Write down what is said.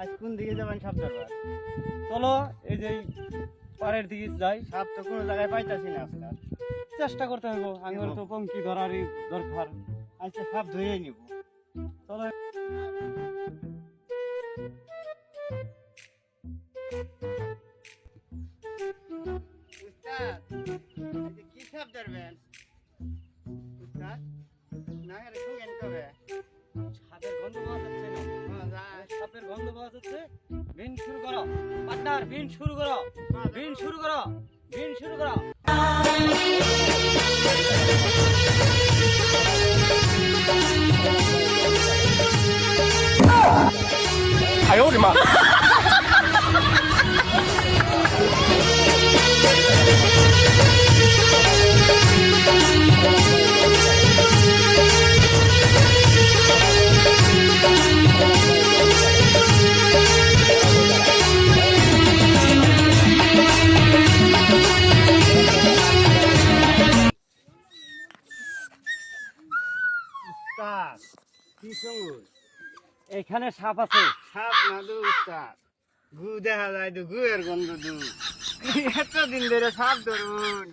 আজ কোন দিকে যাবেন সাপ ধরবার চলো এই যে পাড়ের দিকে যাই। সাপ তো কোনো জায়গায় পাইতাছি না আজকাল চেষ্টা করতে হবে আঙুর তো পঙ্কি ধরারই দরকার। আচ্ছা সাপ ধরেই নিব। চলো। উস্তাদ কি সাপ ধরবেন? গন্ধ পাওয়া যাচ্ছে বিন শুরু করো। পার্টনার বিন শুরু করো। বিন শুরু করো। বিন শুরু করো। উস্তাদ কি কিশোর এখানে সাপ আছে। সাপ না দু উস্তাদ গু দেখা যায় তো গুয়ের গন্ধ দু এতদিন ধরে সাপ ধরুন।